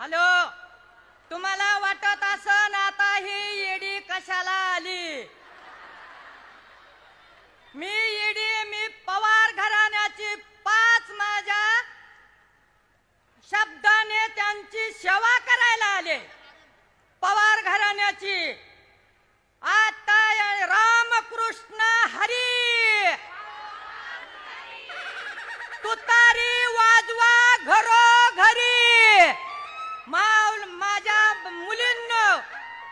Hello तुम्हाला वाटत असन आता ही येडी कशाला आली? मी येडी मी पवार घराण्याची पाच माझ्या शब्दाने त्यांची सेवा करायला आले. पवार घराण्याची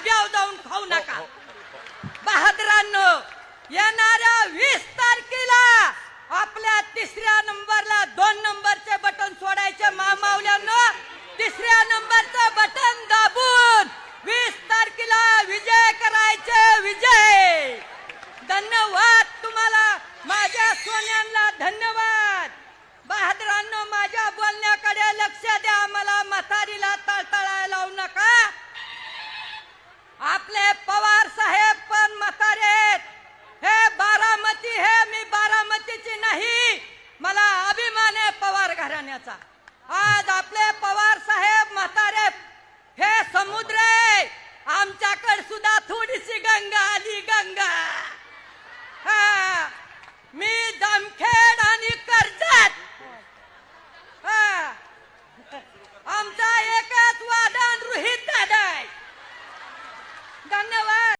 अंतुले जाऊन खाऊ नका. बहादरांनो येणाऱ्या वीस तारखेला आपल्या तिसऱ्या नंबरला दोन नंबरच्या घराण्याचा. आज आपले पवार साहेब म्हातारे हे समुद्र आमच्या